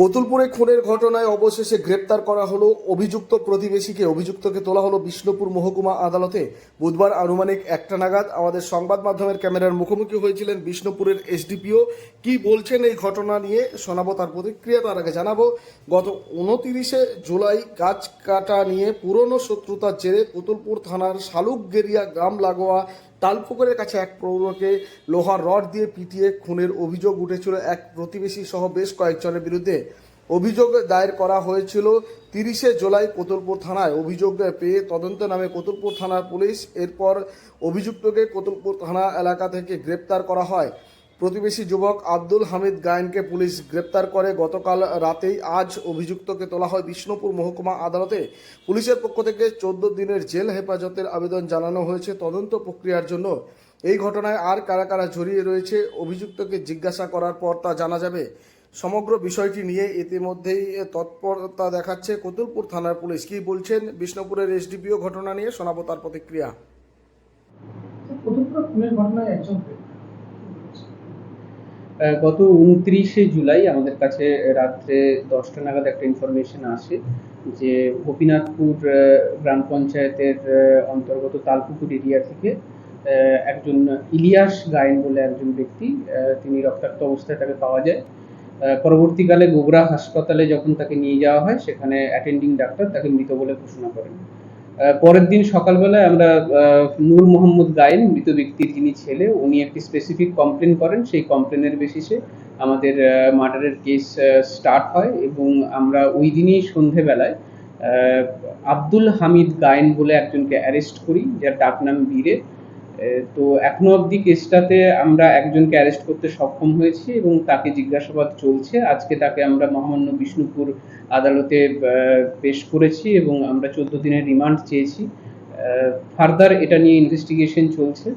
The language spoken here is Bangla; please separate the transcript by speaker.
Speaker 1: কতুলপুরে খুনের ঘটনায় অবশেষে গ্রেপ্তার করা হলো অভিযুক্ত প্রতিবেশীকে। অভিযুক্তকে তোলা হলো বিষ্ণুপুর মহকুমা আদালতে। বুধবার আনুমানিক একটা নাগাদ আমাদের সংবাদ মাধ্যমের ক্যামেরার মুখোমুখি হয়েছিলেন বিষ্ণুপুরের এসডিপিও। কি বলছেন এই ঘটনা নিয়ে শোনাবো তার প্রতিক্রিয়া, তার আগে জানাব, গত উনতিরিশে জুলাই গাছ কাটা নিয়ে পুরনো শত্রুতার জেরে কতুলপুর থানার শালুকগেরিয়া গ্রাম লাগোয়া তালপুকুরের কাছে এক প্রৌঢ়কে লোহার রড দিয়ে পিটিয়ে খুনের অভিযোগ উঠেছিল এক প্রতিবেশী সহ বেশ কয়েকজনের বিরুদ্ধে। অভিযোগ দায়ের করা হয়েছিল তিরিশে জুলাই কোতুলপুর থানায়। অভিযোগ পেয়ে তদন্ত নামে কোতুলপুর থানার পুলিশ এরপর অভিযুক্তকে কোতুলপুর থানা এলাকা থেকে গ্রেপ্তার করা হয়। প্রতিবেশী যুবক আব্দুল হামিদ গায়েনকে পুলিশ গ্রেপ্তার করে। গতকাল রাতেই আজ অভিযুক্তকে তোলা হয় বিষ্ণুপুর মহকুমা আদালতে। পুলিশের পক্ষ থেকে চোদ্দ দিনের জেল হেফাজতের আবেদন জানানো হয়েছে তদন্ত প্রক্রিয়ার জন্য। এই ঘটনায় আর কারা কারা জড়িয়ে রয়েছে অভিযুক্তকে জিজ্ঞাসা করার পর তা জানা যাবে। সমগ্র বিষয়টি নিয়ে ইতিমধ্যেই তৎপরতা দেখাচ্ছে কতুলপুর থানার পুলিশ। কি বলছেন বিষ্ণুপুরের এসডিপিও? ঘটনা নিয়ে শোনাবো তার প্রতিক্রিয়া।
Speaker 2: ঘটনায়
Speaker 3: গত উনত্রিশে জুলাই আমাদের কাছে রাত্রে দশটা নাগাদ একটা ইনফরমেশন আসে যে গোপীনাথপুর গ্রাম পঞ্চায়েতের অন্তর্গত তালপুকুর এরিয়া থেকে একজন ইলিয়াস গায়েন বলে একজন ব্যক্তি তিনি রক্তাক্ত অবস্থায় তাকে পাওয়া যায়। পরবর্তীকালে গোগরা হাসপাতালে যখন তাকে নিয়ে যাওয়া হয়, সেখানে অ্যাটেন্ডিং ডাক্তার তাকে মৃত বলে ঘোষণা করেন। পরের দিন সকালবেলায় আমরা নূর মোহাম্মদ গায়েন, মৃত ব্যক্তির যিনি ছেলে, উনি একটি স্পেসিফিক কমপ্লেন করেন। সেই কমপ্লেনের বেসিসে আমাদের মার্ডারের কেস স্টার্ট হয় এবং আমরা ওই দিনই সন্ধেবেলায় আব্দুল হামিদ গায়েন বলে একজনকে অ্যারেস্ট করি, যার ডাকনাম বীরে তো এখনও অবধি কেসটাতে আমরা একজনকে অ্যারেস্ট করতে সক্ষম হয়েছি এবং তাকে জিজ্ঞাসাবাদ চলছে। আজকে তাকে আমরা মহামান্য বিষ্ণুপুর আদালতে পেশ করেছি এবং আমরা চোদ্দ দিনের রিমান্ড চেয়েছি। ফার্দার এটা নিয়ে ইনভেস্টিগেশন চলছে।